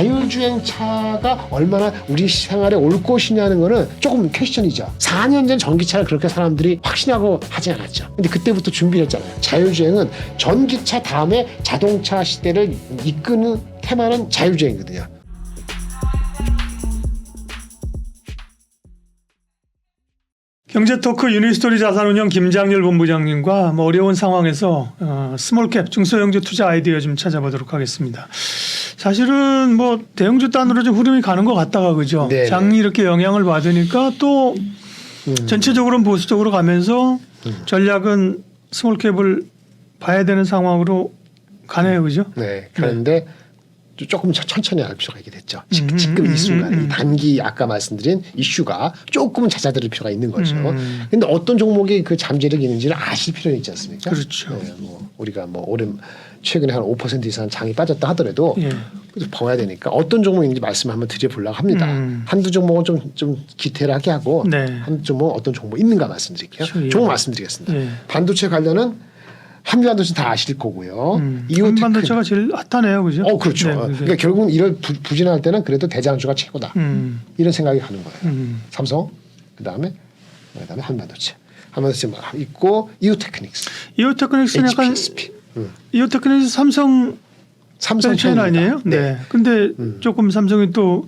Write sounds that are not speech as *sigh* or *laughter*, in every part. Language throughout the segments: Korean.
자율주행차가 얼마나 우리 생활에 올 것이냐는 거는 조금 퀘스천이죠. 4년 전 전기차를 그렇게 사람들이 확신하고 하지 않았죠. 근데 그때부터 준비를 했잖아요. 자율주행은 전기차 다음에 자동차 시대를 이끄는 테마는 자율주행이거든요. 경제 토크 유니스토리 자산운용 김장렬 본부장님과 뭐 어려운 상황에서 어, 스몰캡 중소형주 투자 아이디어 좀 찾아보도록 하겠습니다. 사실은 뭐 대형주 단으로 좀 흐름이 가는 것 같다가 그죠. 네네. 장이 이렇게 영향을 받으니까 또 음. 전체적으로는 보수적으로 가면서 전략은 스몰캡을 봐야 되는 상황으로 가네요, 그죠? 네. 그런데 좀 조금 천- 천천히 할 필요가 있게 됐죠. 지- 음, 지금 음, 이 순간 음, 음. 이 단기 아까 말씀드린 이슈가 조금은 잦아들 필요가 있는 거죠. 음. 근데 어떤 종목이 그 잠재력이 있는지를 아실 필요는 있지 않습니까? 그렇죠. 네, 뭐 우리가 뭐 올해 최근에 한 5% 이상 장이 빠졌다 하더라도 예. 봐야 되니까 어떤 종목인지 말씀 한번 드려보려고 합니다. 음. 한두 종목은 좀, 좀 디테일하게 하고 네. 한 종목 어떤 종목 있는가 말씀드릴게요. 예. 종목 말씀드리겠습니다. 예. 반도체 관련은 한미반도체 다 아실 거고요. 음. 이오테크 반도체가 제일 핫하네요, 그죠? 어 그렇죠. 네, 그러니까. 결국은 이를 부, 부진할 때는 그래도 대장주가 최고다. 음, 이런 생각이 가는 거예요. 음. 삼성, 그 다음에 그 다음에 한반도체, 한반도체 뭐 있고 이오테크닉스, 이오테크닉스는 약간 HPSP, 음. 이오테크닉스 삼성 삼성 펜션 편입니다. 아니에요? 네. 근데 음. 조금 삼성이 또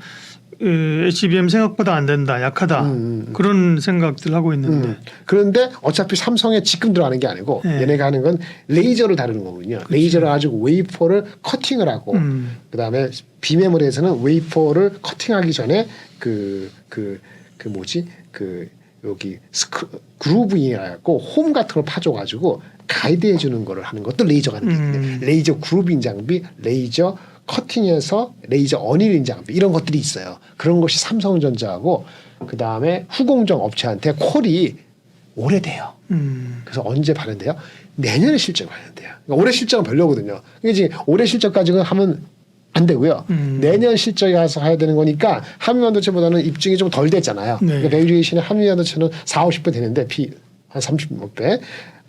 에, HBM 생각보다 안 된다, 약하다 음, 음, 음. 그런 생각들 하고 있는데. 음. 그런데 어차피 삼성에 지금 들어가는 게 아니고 네. 얘네가 하는 건 레이저를 다루는 거군요. 레이저를 가지고 웨이퍼를 커팅을 하고 음. 그다음에 비메모리에서는 웨이퍼를 커팅하기 전에 그그그 뭐지 그 여기 스크 그루브이라고 홈 같은 걸 파줘 가지고 가이드해 주는 거를 하는 것도 레이저가 하는 게 있는데 음. 레이저 그루빙 장비, 레이저 커팅해서 레이저 어닐링 장비 이런 것들이 있어요. 그런 것이 삼성전자하고 그 다음에 후공정 업체한테 콜이 오래돼요. 음. 그래서 언제 발현돼요? 내년에 실적 발현돼요. 그러니까 올해 실적은 별로거든요. 그러니까 지금 올해 실적 까지는 하면 안 되고요. 음. 내년 실적에 가서 해야 되는 거니까 한미반도체보다는 입증이 좀 덜 됐잖아요. 네. 그러니까 밸류에이션이 한미반도체는 4, 50배 되는데 피한 30배.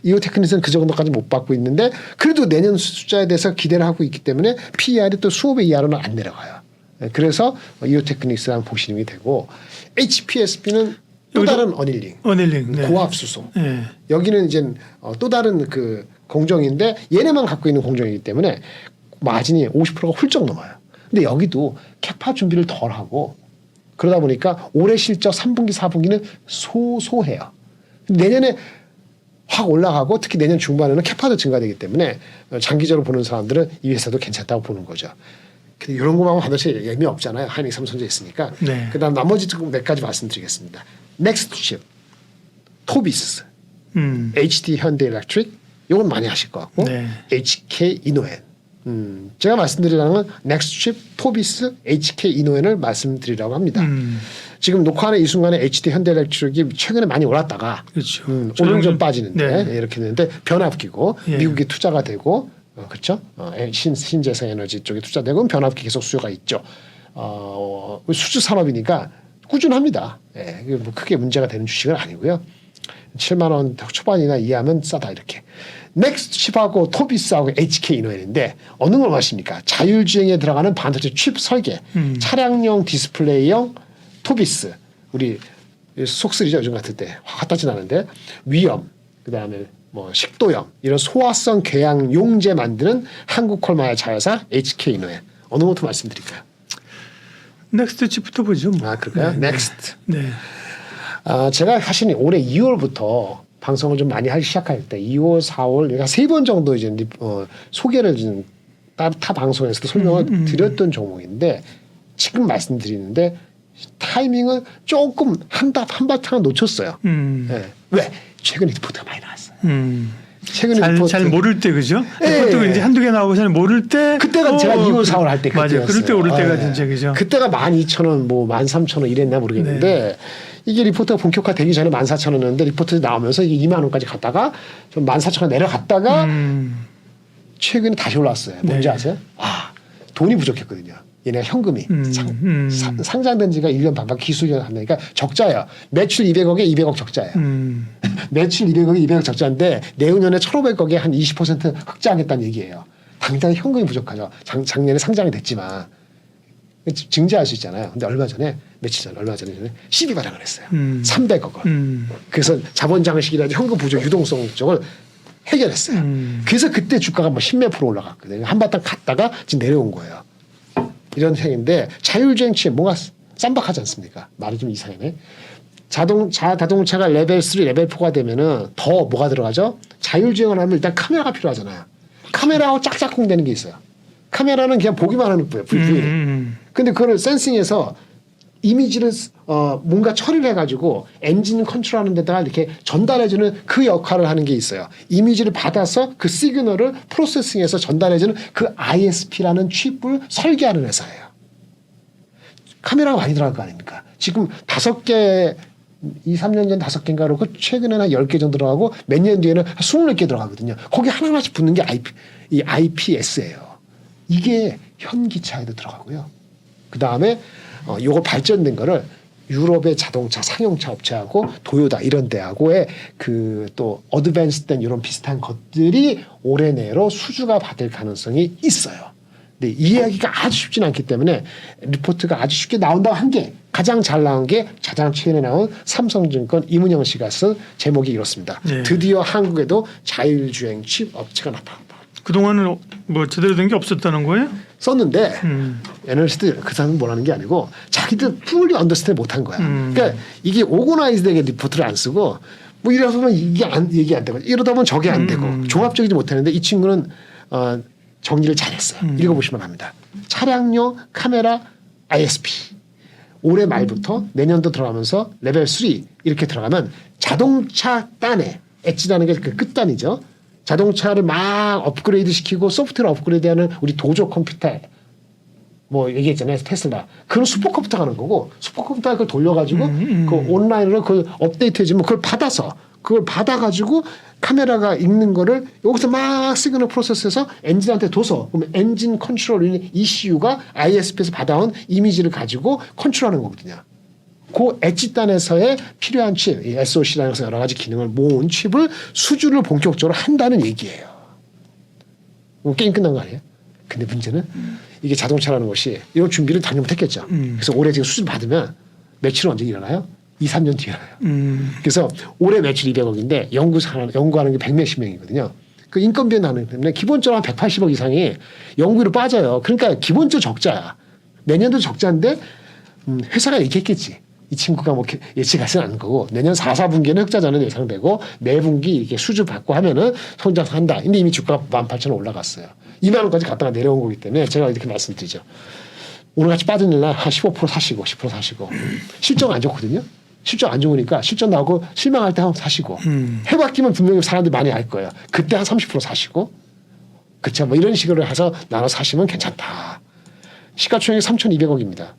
이오테크닉스는 그 정도까지 못 받고 있는데 그래도 내년 숫자에 대해서 기대를 하고 있기 때문에 PER이 또 20배 이하로는 안 내려가요. 네, 그래서 이오 테크닉스라는 보시름이 되고 HPSP는 또 다른 어닐링, 어닐링. 네. 고압 수소. 네. 여기는 이제 어, 또 다른 그 공정인데 얘네만 갖고 있는 공정이기 때문에 마진이 50%가 훌쩍 넘어요. 근데 여기도 캐파 준비를 덜 하고 그러다 보니까 올해 실적 3분기, 4분기는 소소해요. 내년에 확 올라가고 특히 내년 중반에는 캐파도 증가되기 때문에 어, 장기적으로 보는 사람들은 이 회사도 괜찮다고 보는 거죠. 근데 이런 것만 반드시 의미 없잖아요. 하이닉 삼성전자 있으니까. 네. 그다음 나머지 조금 몇 가지 말씀드리겠습니다. 넥스트 칩, 토비스, 음. HD 현대 일렉트릭 이건 많이 하실 것 같고 네. HK 이노엔 음, 제가 말씀드리려는 건 넥스트칩, 토비스, HK 이노엔을 말씀드리려고 합니다. 음. 지금 녹화하는 이 순간에 HD 현대일렉트릭이 최근에 많이 올랐다가 그렇죠. 음, 오늘 좀 빠지는데 네. 이렇게 되는데 변압기고 예. 미국에 투자가 되고 어, 그렇죠 어, 에- 신, 신재생 에너지 쪽에 투자되고 변압기 계속 수요가 있죠 어, 수주 산업이니까 꾸준합니다 예, 뭐 크게 문제가 되는 주식은 아니고요 7만 원 초반이나 이하면 싸다 이렇게 넥스트 칩하고 토비스하고 HK 이노엔인데 어느 걸 마십니까 자율주행에 들어가는 반도체 칩 설계 음. 차량용 디스플레이용 토비스 우리 속쓰리죠 요즘 같을 때 화딱지 나는데 위염 그다음에 뭐 식도염 이런 소화성 궤양 용제 만드는 한국 콜마의 자회사 HK 이노엔 어느 것부터 말씀드릴까요? 넥스트 칩부터 보죠. 뭐. 아 그럴까요? 네. 넥스트 네. 아, 제가 사실 올해 2월부터 방송을 좀 많이 하기 시작할 때 2월, 4월, 그러니까 세 번 정도 이제 어, 소개를 좀 타, 타 방송에서도 설명을 음, 음. 드렸던 종목인데 지금 말씀드리는데 타이밍은 조금 한답 한바탕 놓쳤어요. 음. 예. 왜? 최근에 리포트가 많이 나왔어요. 음. 최근에 잘, 리포트 잘 모를 때 그죠? 예. 그것도 이제 한두 개 나오고 잘 모를 때 그때가 어, 제가 2월, 4월 할때 맞아요. 그럴 때 오를 때가 진짜 그죠? 그때가 12,000원, 뭐 13,000원 이랬나 모르겠는데 네. 이게 리포트가 본격화 되기 전에 14,000원이었는데 리포트 나오면서 이게 2만 원까지 갔다가 좀 14,000원 내려갔다가 음. 최근에 다시 올랐어요. 뭔지 네. 아세요? 아 돈이 부족했거든요. 얘네가 현금이 음, 상, 음. 장된 지가 1년 반밖에 기술년 한다니까 적자예요. 매출 200억에 200억 적자예요. 음. *laughs* 매출 200억에 200억 적자인데 내후년에 1,500억에 한 20% 흑자하겠다는 얘기예요. 당장 현금이 부족하죠. 작, 작년에 상장이 됐지만 증자할 수 있잖아요. 근데 얼마 전에 며칠 전 얼마 전에 시비 발행을 했어요. 음. 300억 원. 음. 그래서 자본 장식이라든지 현금 부족 유동성 쪽을 해결했어요. 음. 그래서 그때 주가가 뭐 십몇 프로 올라갔거든요. 한바탕 갔다가 지금 내려온 거예요. 이런 행인데 자율주행치 뭔가 쌈박하지 않습니까? 말이 좀 이상하네. 자동 자 자동차가 레벨 3, 레벨 4가 되면은 더 뭐가 들어가죠? 자율주행을 하면 일단 카메라가 필요하잖아요. 카메라하고 짝짝꿍 되는 게 있어요. 카메라는 그냥 보기만 하는 거예요. 음. VV. 음. 근데 그거를 센싱해서 이미지를 어 뭔가 처리를 해가지고 엔진 컨트롤하는 데다가 이렇게 전달해주는 그 역할을 하는 게 있어요. 이미지를 받아서 그 시그널을 프로세싱해서 전달해주는 그 ISP라는 칩을 설계하는 회사예요. 카메라가 많이 들어갈 거 아닙니까? 지금 다섯 개, 2, 3년 전 다섯 개인가 그렇고 최근에는 한 10개 정도 들어가고 몇 년 뒤에는 한 24개 들어가거든요. 거기 하나하나씩 붙는 게 IP, 이 IPS예요. 이게 현기차에도 들어가고요. 그 다음에 어, 요거 발전된 거를 유럽의 자동차 상용차 업체하고 도요다 이런 데하고의 그 또 어드밴스된 이런 비슷한 것들이 올해 내로 수주가 받을 가능성이 있어요. 근데 이 이야기가 아주 쉽지는 않기 때문에 리포트가 아주 쉽게 나온다고 한 게 가장 잘 나온 게 가장 최근에 나온 삼성증권 이문영 씨가 쓴 제목이 이렇습니다. 네. 드디어 한국에도 자율주행 칩 업체가 나타났다. 그동안은 뭐 제대로 된 게 없었다는 거예요? 썼는데 음. 애널리스트 그 사람은 뭐라는 게 아니고 자기들 풀리 언더스탠드 못한 거야. 음. 그러니까 이게 오거나이즈되게 리포트를 안 쓰고 뭐 이러다 보면 이게 안 얘기 안 되고 이러다 보면 저게 안 되고 음. 종합적이지 못하는데 이 친구는 어, 정리를 잘했어요. 음. 읽어보시면 합니다. 차량용 카메라 ISP 올해 말부터 내년도 들어가면서 레벨 3 이렇게 들어가면 자동차 단에 엣지라는 게 그 끝단이죠. 자동차를 막 업그레이드 시키고 소프트웨어 업그레이드하는 우리 도조 컴퓨터. 뭐 얘기했잖아요 테슬라. 그런 슈퍼컴퓨터 가는 거고 슈퍼컴퓨터 그걸 돌려가지고 그 온라인으로 그 업데이트해주면 그걸 받아서 그걸 받아가지고 카메라가 읽는 거를 여기서 막 시그널 프로세스해서 엔진한테 둬서 그러면 엔진 컨트롤 ECU가 ISP에서 받아온 이미지를 가지고 컨트롤하는 거거든요. 그 엣지단에서의 필요한 칩, 이 SOC라는 여러 가지 기능을 모은 칩을 수주를 본격적으로 한다는 얘기예요. 뭐 게임 끝난 거 아니에요? 근데 문제는 이게 자동차라는 것이 이런 준비를 단년부터 했겠죠. 음. 그래서 올해 지금 수주 받으면 매출은 언제 일어나요? 2, 3년 뒤에 일어나요. 음. 그래서 올해 매출 200억인데 연구사 연구하는 게 100몇십 명이거든요. 그 인건비 나는 때문에 기본적으로 한 180억 이상이 연구비로 빠져요. 그러니까 기본적 적자야. 내년도 적자인데 음, 회사가 얘기했겠지. 이 친구가 뭐 예측하지는 않은 거고 내년 4, 4분기에는 흑자전은 예상되고 매분기 이렇게 수주 받고 하면은 성장한다. 근데 이미 주가가 18,000원 올라갔어요. 2만 원까지 갔다가 내려온 거기 때문에 제가 이렇게 말씀드리죠. 오늘 같이 빠진 일날 한 15% 사시고 10% 사시고 실적 안 좋거든요. 실적 안 좋으니까 실적 나오고 실망할 때 한 번 사시고 음. 해 바뀌면 분명히 사람들이 많이 알 거예요. 그때 한 30% 사시고 그쵸 뭐 이런 식으로 해서 나눠 사시면 괜찮다. 시가총액이 3,200억입니다.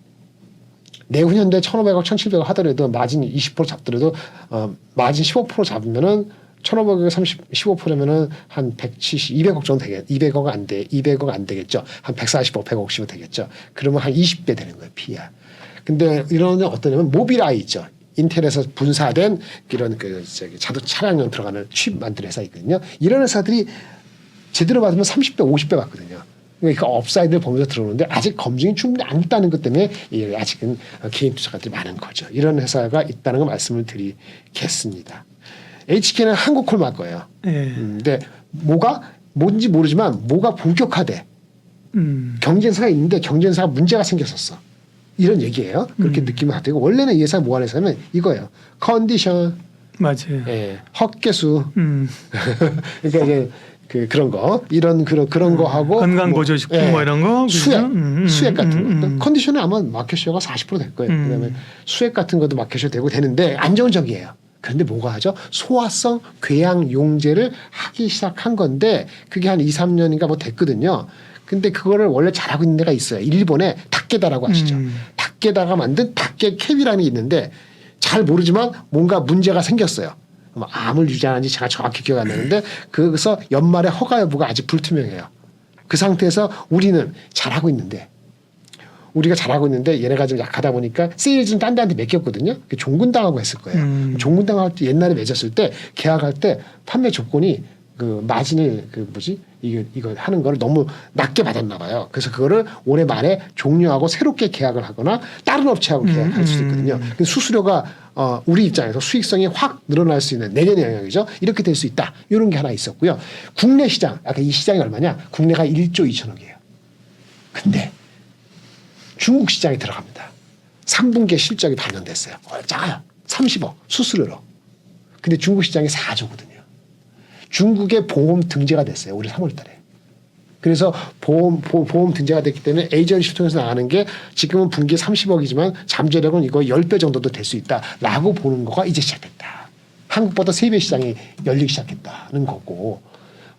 내후년도에 1,500억, 1,700억 하더라도 마진 20% 잡더라도 어, 마진 15% 잡으면은 1,500억에 30, 15%면은 한 170, 200억 정도 되겠, 200억 안 돼, 200억 안 되겠죠. 한 140억, 150억 되겠죠. 그러면 한 20배 되는 거예요, PR. 근데 이런 게 어떠냐면 모빌아이 있죠. 인텔에서 분사된 이런 그 저기 자동 차량용 들어가는 칩 만드는 회사 있거든요. 이런 회사들이 제대로 받으면 30배, 50배 받거든요. 그러니까 업사이드를 보면서 들어오는데 아직 검증이 충분히 안 됐다는 것 때문에 이 아직은 개인 투자가들이 많은 거죠. 이런 회사가 있다는 걸 말씀을 드리겠습니다. HK는 한국콜 말 거예요. 예. 음, 근데 뭐가 뭔지 모르지만 뭐가 본격화돼. 음. 경쟁사가 있는데 경쟁사가 문제가 생겼었어. 이런 얘기예요. 그렇게 음. 느끼면 안 되고 원래는 이 회사 뭐 이거예요. 컨디션, 맞아요. 예, 헛개수. 음. *laughs* 그러니까 이제 그 그런 거 이런 그런 그런 거 하고 건강 뭐, 보조식품 뭐 이런 거? 수액 음, 음, 수액 같은 음, 거 음. 컨디션은 아마 마켓 쉐어가 40%될 거예요. 음. 그다음에 수액 같은 것도 마켓 쉐어 되고 되는데 안정적이에요. 그런데 뭐가 하죠? 소화성 궤양 용제를 하기 시작한 건데 그게 한 2, 3년인가 뭐 됐거든요. 근데 그거를 원래 잘하고 있는 데가 있어요. 일본에 닭게다라고 아시죠? 음. 닭게다가 만든 닭게 캡이라는 게 있는데 잘 모르지만 뭔가 문제가 생겼어요. 뭐 암을 유지하는지 제가 정확히 기억 안 나는데 그래서 연말에 허가 여부가 아직 불투명해요. 그 상태에서 우리는 잘하고 있는데 우리가 잘하고 있는데 얘네가 좀 약하다 보니까 세일 좀딴 데한테 맡겼거든요. 그 종군당하고 했을 거예요. 음. 종군당할 때 옛날에 맺었을 때 계약할 때 판매 조건이 그 마진을 그 뭐지 이거 이거 하는 거를 너무 낮게 받았나 봐요. 그래서 그거를 올해 말에 종료하고 새롭게 계약을 하거나 다른 업체하고 계약할 수도 있거든요. 그 수수료가 어 우리 입장에서 수익성이 확 늘어날 수 있는 내년의 영역이죠. 이렇게 될 수 있다. 이런 게 하나 있었고요. 국내 시장 아까 이 시장이 얼마냐? 국내가 1조 2천억이에요. 근데 중국 시장에 들어갑니다. 3분기에 실적이 반영됐어요. 어, 작아요. 30억 수수료로. 근데 중국 시장이 4조거든요. 중국의 보험 등재가 됐어요. 올해 3월 달에. 그래서 보험, 보, 보험 등재가 됐기 때문에 에이전시 통해서 나가는 게 지금은 분기에 30억이지만 잠재력은 이거 10배 정도도 될 수 있다라고 보는 거가 이제 시작됐다. 한국보다 3배 시장이 열리기 시작했다는 거고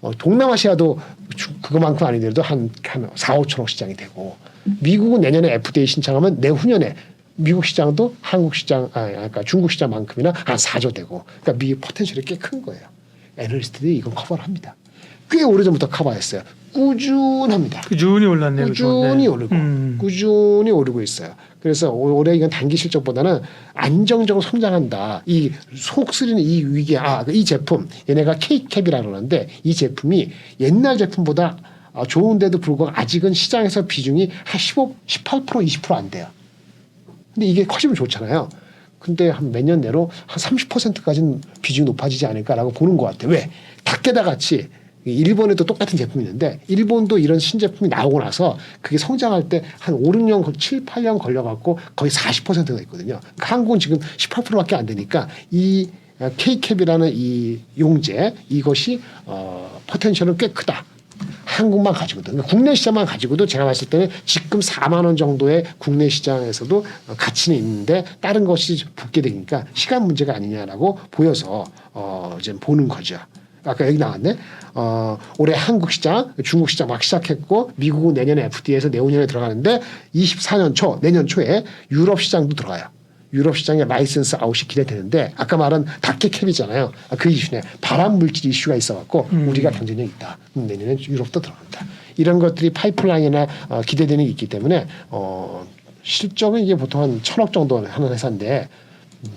어, 동남아시아도 주- 그거만큼 아니더라도 한, 한 4, 5천억 시장이 되고 미국은 내년에 FDA 신청하면 내후년에 미국 시장도 한국 시장, 아, 그러니까 중국 시장만큼이나 한 4조 되고 그러니까 미국 포텐셜이 꽤 큰 거예요. 애널리스트들이 이건 커버를 합니다. 꽤 오래전부터 커버했어요. 꾸준합니다. 꾸준히 올랐네요. 꾸준히 네. 오르고 음. 꾸준히 오르고 있어요. 그래서 올- 올해 이건 단기 실적보다는 안정적으로 성장한다. 이 속쓰리는 이 위기, 아, 이 제품 얘네가 K캡이라 그러는데 이 제품이 옛날 제품보다 아, 좋은데도 불구하고 아직은 시장에서 비중이 한 15, 18% 20%안 돼요. 근데 이게 커지면 좋잖아요. 근데 한 몇 년 내로 한 30%까지는 비중이 높아지지 않을까라고 보는 것 같아요. 왜? 닭게다 같이 일본에도 똑같은 제품이 있는데 일본도 이런 신제품이 나오고 나서 그게 성장할 때한 5, 6년, 7, 8년 걸려갖고 거의 40%가 있거든요. 그러니까 한국은 지금 18%밖에 안 되니까 이 K캡이라는 이 용제 이것이 어, 포텐셜은 꽤 크다. 한국만 가지고도 그러니까 국내 시장만 가지고도 제가 봤을 때는 지금 4만 원 정도의 국내 시장에서도 어, 가치는 있는데 다른 것이 붙게 되니까 시간 문제가 아니냐라고 보여서 어 이제 보는 거죠. 아까 여기 나왔네. 어 올해 한국 시장, 중국 시장 막 시작했고 미국은 내년에 FDA에서 내후년에 들어가는데 24년 초 내년 초에 유럽 시장도 들어가요. 유럽 시장의 라이센스 아웃이 기대되는데 아까 말한 닭개 캡이잖아요. 아, 그 이슈네. 발암 물질 이슈가 있어갖고 우리가 경쟁력 있다. 그럼 내년에 유럽도 들어간다. 이런 것들이 파이프라인이나 어, 기대되는 게 있기 때문에 어, 실적은 이게 보통 한 천억 정도 하는 회사인데 음,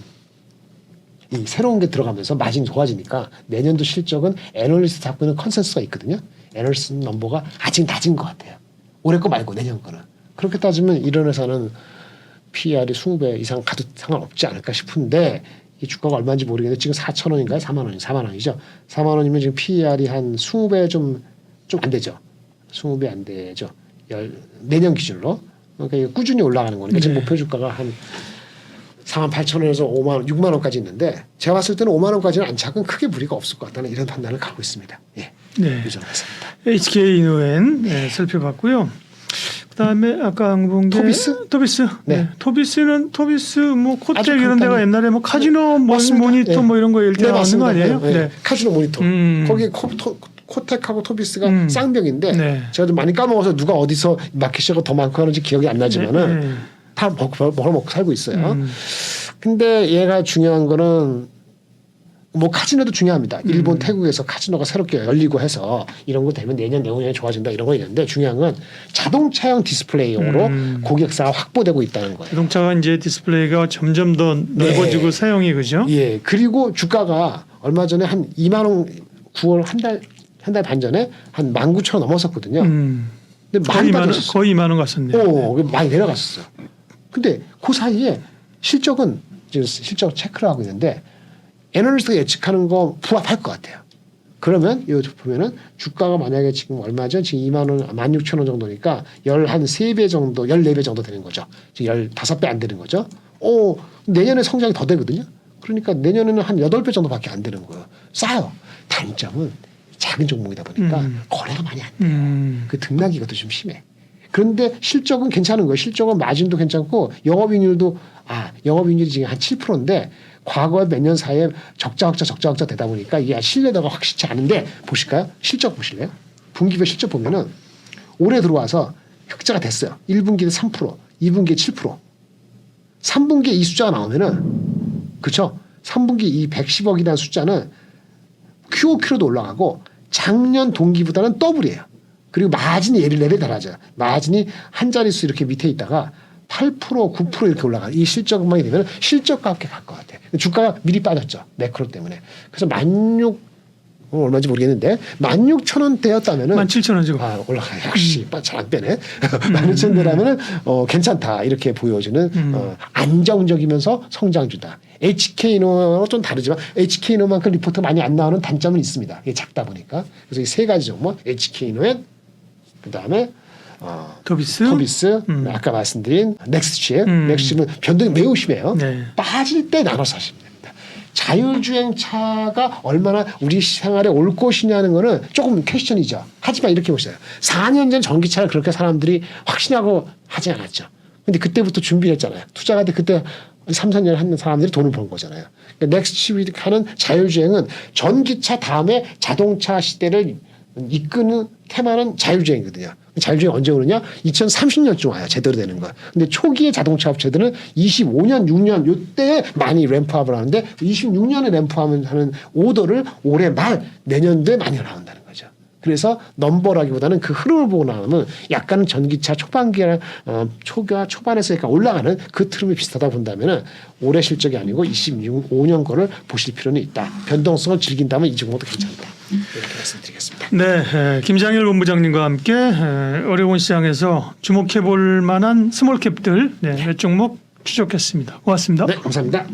이 새로운 게 들어가면서 마진이 좋아지니까 내년도 실적은 애널리스트 잡고 있는 컨센서스가 있거든요. 애널리스트 넘버가 아직 낮은 것 같아요. 올해 거 말고 내년 거는. 그렇게 따지면 이런 회사는 PER이 20배 이상 가도 상관없지 않을까 싶은데 이 주가가 얼마인지 모르겠는데 지금 4천 원인가요? 4만 원이 4만 원이죠. 4만 원이면 지금 PER이 한 20배 좀 좀 안 되죠. 20배 안 되죠. 열, 내년 기준으로. 그러니까 꾸준히 올라가는 거니까 지금 네. 목표 주가가 한 4만 8천 원에서 5만 원, 6만 원까지 있는데 제가 봤을 때는 5만 원까지는 안착은 크게 무리가 없을 것 같다는 이런 판단을 갖고 있습니다. 예. 네. 유정했습니다. HK 이노엔 네, 살펴봤고요. 그다음에 아까 항공대 토비스? 토비스. 네. 네. 토비스는 토비스 뭐 코텍 이런 데가. 옛날에 뭐 카지노 모, 맞습니다. 모니터 네. 뭐 이런 거 일때 네, 나왔는 거. 아니에요? 네, 네. 카지노 모니터. 음. 거기 코, 토, 코텍하고 토비스가 음. 쌍벽인데 네. 제가 좀 많이 까먹어서 누가 어디서 마켓시가 더 많고 하는지 기억이 안 나지만은 네, 네. 다 먹, 먹어 먹고 살고 있어요. 음. 근데 얘가 중요한 거는 뭐 카지노도 중요합니다. 일본, 음. 태국에서 카지노가 새롭게 열리고 해서 이런 거 되면 내년, 내후년에 좋아진다 이런 거 있는데 중요한 건 자동차용 디스플레이용으로 음. 고객사가 확보되고 있다는 거예요. 자동차가 이제 디스플레이가 점점 더 넓어지고 네. 사용이 그죠? 예. 그리고 주가가 얼마 전에 한 2만 원 9월 한 달 한 달 반 전에 한 19,000원 넘었었거든요. 음. 근데 거의 많이 2만 원. 거의 2만 원 갔었네요. 오, 그 많이 내려갔었어요. 근데 그 사이에 실적은 지금 실적 체크를 하고 있는데 애널리스트가 예측하는 거 부합할 것 같아요. 그러면 여기 보면은 주가가 만약에 지금 얼마죠? 지금 2만 원, 16,000원 정도니까 열한 세 배 정도, 14배 정도 되는 거죠. 지금 15배 안 되는 거죠. 오, 내년에 성장이 더 되거든요. 그러니까 내년에는 한 8배 정도밖에 안 되는 거예요. 싸요. 단점은 작은 종목이다 보니까 음. 거래가 많이 안 돼요. 음. 그 등락이 것도 좀 심해. 그런데 실적은 괜찮은 거예요. 실적은 마진도 괜찮고 영업이익률도 아 영업이익률이 지금 한 7%인데 과거 몇 년 사이에 적자 적자 적자 적자 되다 보니까 이게 신뢰도가 확실치 않은데 보실까요? 실적 보실래요? 분기별 실적 보면은 올해 들어와서 흑자가 됐어요. 1분기에 3%, 2분기에 7%. 3분기에 이 숫자가 나오면은 그렇죠? 3분기 이 110억이라는 숫자는 QOQ로도 올라가고 작년 동기보다는 더블이에요. 그리고 마진이 예를 내려 달라져요. 마진이 한 자릿수 이렇게 밑에 있다가 8% 9% 이렇게 올라가. 이 실적만 되면 실적과 함께 갈 것 같아. 주가가 미리 빠졌죠. 매크로 때문에. 그래서 16 어, 얼마인지 모르겠는데 16,000원대였다면은 17,000원 지금. 아, 올라가요. 역시 잘안 빼네. 16,000원대라면은 어, 괜찮다. 이렇게 보여주는 어, 안정적이면서 성장주다. HK노와 좀 다르지만 HK노만큼 리포트 많이 안 나오는 단점은 있습니다. 이게 작다 보니까. 그래서 이 세 가지 종목 HK노엔 그 다음에 어, 토비스. 토비스, 아까 말씀드린 넥스트칩, 음. 넥스트칩은 변동이 매우 심해요. 네. 빠질 때 나눠서 하시면 됩니다. 자율주행차가 얼마나 우리 생활에 올 것이냐는 거는 조금 퀘스천이죠. 하지만 이렇게 보세요. 4년 전 전기차를 그렇게 사람들이 확신하고 하지 않았죠. 근데 그때부터 준비를 했잖아요. 투자할 때 그때 3, 4년 한 사람들이 돈을 번 거잖아요. 그러니까 넥스트칩이 하는 자율주행은 전기차 다음에 자동차 시대를 이끄는 테마는 자율주행이거든요. 자율주행 언제 오느냐? 2030년쯤 와요. 제대로 되는 거. 근데 초기의 자동차 업체들은 25년, 6년 요때에 많이 램프업을 하는데 26년에 램프업을 하는 오더를 올해 말 내년도에 많이 나온다는 거죠. 그래서 넘버라기보다는 그 흐름을 보고 나면 약간은 전기차 초반기나 어, 초가 초반에서 약간 올라가는 그 흐름이 비슷하다 본다면은 올해 실적이 아니고 26년 거를 보실 필요는 있다. 변동성을 즐긴다면 이 종목도 괜찮다. 이렇게 말씀드리겠습니다. 네, 에, 김장일 본부장님과 함께 에, 어려운 시장에서 주목해 볼 만한 스몰캡들 네, 몇 종목 추적했습니다. 고맙습니다. 네, 감사합니다.